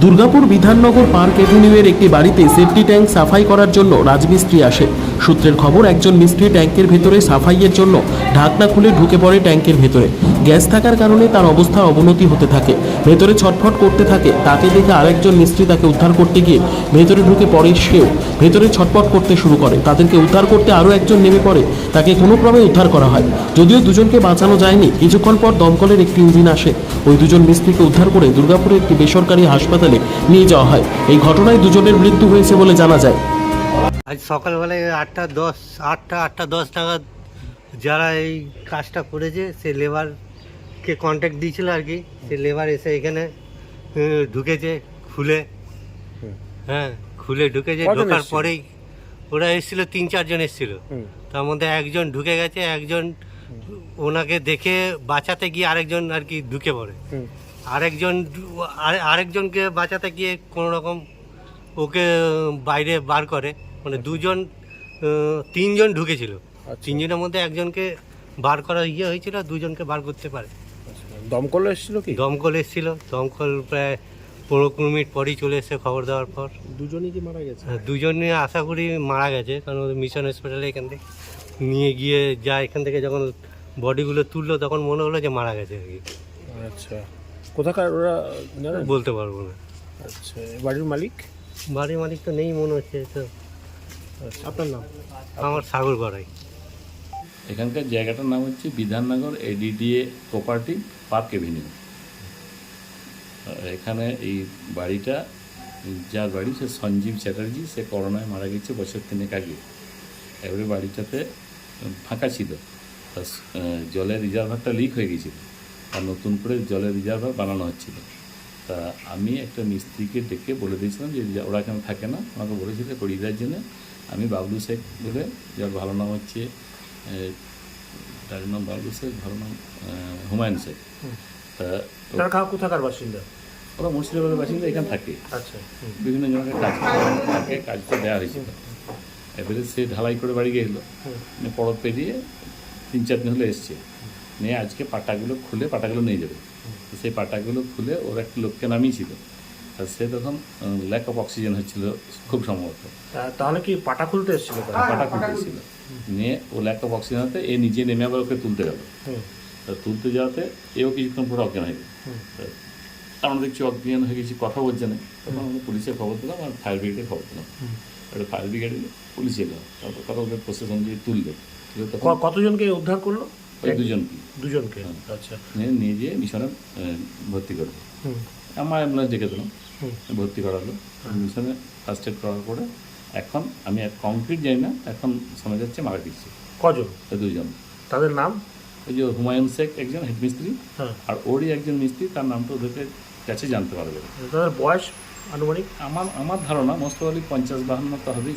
Durgapur Bidhannagar park এভিনিউয়ের একটি বাড়িতে safety tank সাফাই করার জন্য রাজমিস্ত্রি আসে। সূত্রের খবর, একজন মিস্ত্রি ট্যাঙ্কের ভেতরে সাফাইয়ের জন্য ঢাকনা খুলে ঢুকে পড়ে ট্যাঙ্কের ভেতরে। গ্যাস থাকার কারণে তার অবস্থার অবনতি হতে থাকে। ভেতরে ছটফট করতে থাকে। তাকে দেখে আরেকজন মিস্ত্রি তাকে উদ্ধার করতে গিয়ে ভেতরে ঢুকে পড়ে সেও। ভেতরে ছটফট করতে শুরু করে। তাদেরকে উদ্ধার করতে আরও একজন নেমে পড়ে। তাকে কোনো ক্রমে উদ্ধার করা হয়। যদিও দুজনকে বাঁচানো যায়নি, কিছুক্ষণ পর দমকলের একটি ইঞ্জিন আসে। ওই দুজন মিস্ত্রিকে উদ্ধার করে দুর্গাপুরের একটি বেসরকারি হাসপাতালে নিয়ে যাওয়া হয়। এই ঘটনায় দুজনের মৃত্যু হয়েছে বলে জানা যায়। আজ সকালবেলায় আটটা দশ আটটা আটটা দশ নাগাদ যারা এই কাজটা করেছে সে লেবারকে কন্ট্যাক্ট দিয়েছিল আর কি। সে লেবার এসে এখানে ঢুকেছে খুলে। হ্যাঁ খুলে ঢুকেছে ঢোকার পরেই ওরা এসেছিল তিন চারজন এসেছিল। তার মধ্যে একজন ঢুকে গেছে একজন ওনাকে দেখে বাঁচাতে গিয়ে আরেকজন আর কি ঢুকে পড়ে। আরেকজন আরে- আরেকজনকে বাঁচাতে গিয়ে কোনো রকম ওকে বাইরে বার করে মানে দুজন তিনজন ঢুকেছিল। আচ্ছা। তিনজনের মধ্যে একজনকে বার করার ইয়ে হয়েছিল দুজনকে বার করতে পারে। আচ্ছা, দমকল এসেছিল কি? দমকল এসেছিল। দমকল প্রায় পনেরো কুড়ি মিনিট পরই চলে এসে খবর দেওয়ার পর। দুজনই কি মারা গেছে? আর দুজনে আশা করি মারা গেছে কারণ মিশন হসপিটালে এখান থেকে নিয়ে গিয়ে যা এখান থেকে যখন বডিগুলো তুললো তখন মনে হলো যে মারা গেছে আর কি। আচ্ছা। কোথাকার ওরা জানেন? বলতে পারব না। আচ্ছা বাড়ির মালিক? বাড়ির মালিক তো নেই মনে হচ্ছে তো। আচ্ছা, আপনার নাম? আমার সাগর গড়াই এখানকার জায়গাটার নাম হচ্ছে Bidhannagar ADDA property park avenue. এখানে এই বাড়িটা যার বাড়ি সে সঞ্জীব চ্যাটার্জি সে করোনায় মারা গেছে বছর তিনেক আগে। এবারে বাড়িটাতে ফাঁকা ছিল। জলের রিজার্ভারটা লিক হয়ে গেছিল। আর নতুন করে জলের রিজার্ভার বানানো হচ্ছিল। তা আমি একটা মিস্ত্রিকে ডেকে বলে দিয়েছিলাম যে ওরা এখানে থাকে না। আমাকে বলেছিল করিয়ে দেওয়ার জন্য। আমি বাবলু শেখ বলে যার ভালো নাম হচ্ছে তার নাম বাবলু শেখ ভালো নাম হুমায়ুন শেখ। তা কোথাকার বাসিন্দা? ওরা মুর্শিদাবাদের বাসিন্দা এখানে থাকে। আচ্ছা বিভিন্ন জনকে কাজ করে, তাকে কাজটা দেওয়া হয়েছিল। এবারে সে ঢালাই করে বাড়ি গেছিল পরব পেরিয়ে তিন চার দিন হলে এসছে। নিয়ে আজকে পাটাগুলো খুলে পাটাগুলো নিয়ে যাবে। তো সেই পাটাগুলো খুলে ওর একটা লোককে নামিয়েছিল আর সে তখন ল্যাক অফ অক্সিজেন হচ্ছিল খুব সম্ভবত। তাহলে কি পাটা খুলতে এসেছিল পাটা পাটা খুলতেছিল নিয়ে ও ল্যাক অফ অক্সিজেন হতে এ নিজে নেমে আবার ওকে তুলতে গেল। তা তুলতে যাওয়াতে এও কিছুক্ষণ পরে অজ্ঞান হয়ে গেল। আমরা দেখছি অজ্ঞান হয়ে গেছি কথা বলছে না। তখন আমরা পুলিশে খবর দিলাম আর ফায়ার ব্রিগেডে খবর দিলাম একটা ফায়ার ব্রিগেডে পুলিশ এলো। তারপর কথা বলতে প্রশাসন দিয়ে তুললো তুলে কতজনকে উদ্ধার করল? ওই দুজনকে দুজনকে আচ্ছা। নিয়ে যেয়ে মিশনে ভর্তি হুম, আমার অ্যাম্বুলেন্স ডেকে দিলাম। ভর্তি করালো। মিশনে ফার্স্ট এড করার পরে এখন আমি এক কংক্রিট জানি না এখন শোনা যাচ্ছে মারা গেছে কজন? দুজন। তাদের নাম? ওই যে হুমায়ুন শেখ একজন হেড মিস্ত্রি হ্যাঁ। আর ওরই একজন মিস্ত্রি তার নামটা ওদেরকে কাছে জানতে পারবে। তাদের বয়স আনুমানিক? আমার আমার ধারণা মোস্ট প্রবাবলি পঞ্চাশ বাহান্ন তো হবেই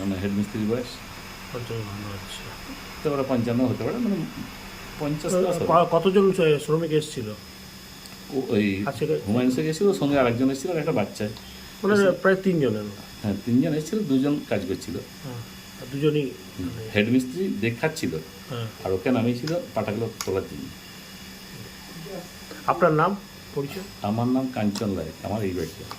মানে হেড মিস্ত্রির বয়স। আচ্ছা। হতে পারে পঞ্চান্ন হতে পারে মানে পঞ্চাশ কতজন শ্রমিক এসেছিল? ও- ওই হুমায়ুন শেখ এসেছিল সঙ্গে আরেকজন এসেছিল আর একটা বাচ্চা। মানে প্রায় তিনজনের। হ্যাঁ তিনজন এসেছিল দুজন কাজ করছিল। হ্যাঁ দুজনই হেড মিস্ত্রি দেখাচ্ছিল। হ্যাঁ। আর ওকে নামিয়েছিল পাটাগুলো তোলার জন্য। আপনার নাম পরিচয়? আমার নাম কাঞ্চন রায় আমার এই বাড়িটা